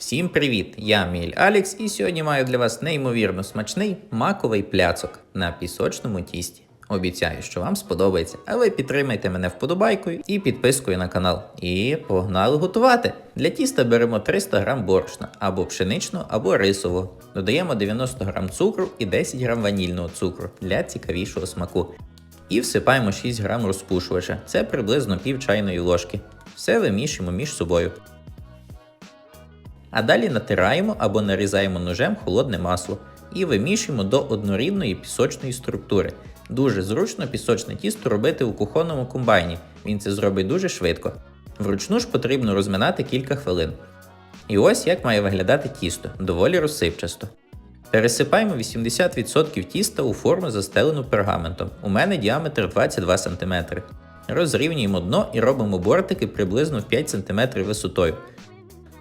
Всім привіт! Я Міль Алікс і сьогодні маю для вас неймовірно смачний маковий пляцок на пісочному тісті. Обіцяю, що вам сподобається, а ви підтримайте мене вподобайкою і підпискою на канал. І погнали готувати. Для тіста беремо 300 г борошна або пшеничного, або рисового. Додаємо 90 г цукру і 10 г ванільного цукру для цікавішого смаку. І всипаємо 6 г розпушувача, це приблизно пів чайної ложки. Все вимішуємо між собою. А далі натираємо або нарізаємо ножем холодне масло і вимішуємо до однорідної пісочної структури. Дуже зручно пісочне тісто робити у кухонному комбайні, він це зробить дуже швидко. Вручну ж потрібно розминати кілька хвилин. І ось як має виглядати тісто, доволі розсипчасто. Пересипаємо 80% тіста у форму застелену пергаментом. У мене діаметр 22 см. Розрівнюємо дно і робимо бортики приблизно в 5 см висотою.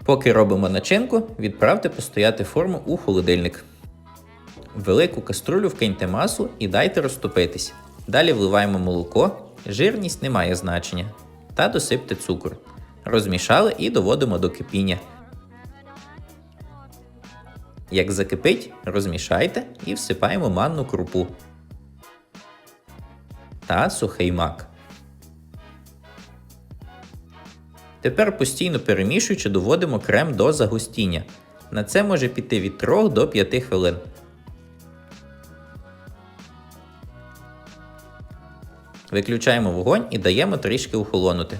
Поки робимо начинку, відправте постояти форму у холодильник. В велику каструлю вкиньте масло і дайте розтопитись. Далі вливаємо молоко, жирність не має значення. Та досипте цукор. Розмішали і доводимо до кипіння. Як закипить, розмішайте і всипаємо манну крупу та сухий мак. Тепер постійно перемішуючи, доводимо крем до загустіння. На це може піти від 3 до 5 хвилин. Виключаємо вогонь і даємо трішки охолонути.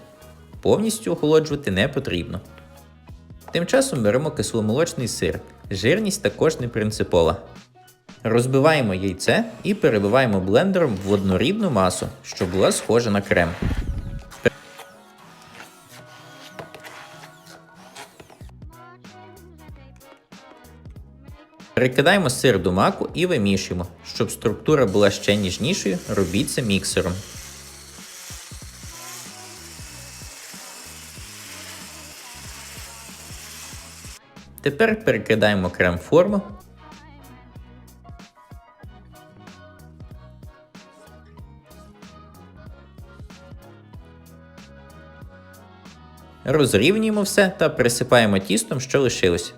Повністю охолоджувати не потрібно. Тим часом беремо кисломолочний сир. Жирність також не принципова. Розбиваємо яйце і перебиваємо блендером в однорідну масу, щоб була схожа на крем. Перекидаємо сир до маку і вимішуємо. Щоб структура була ще ніжнішою, робіть це міксером. Тепер перекидаємо крем форму. Розрівнюємо все та присипаємо тістом, що лишилось.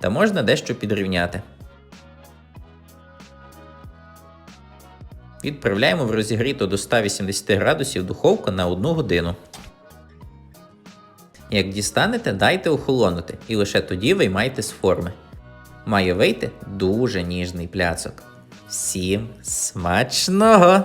Та можна дещо підрівняти. Відправляємо в розігріту до 180 градусів духовку на 1 годину. Як дістанете, дайте охолонути і лише тоді виймайте з форми. Має вийти дуже ніжний пляцок. Всім смачного!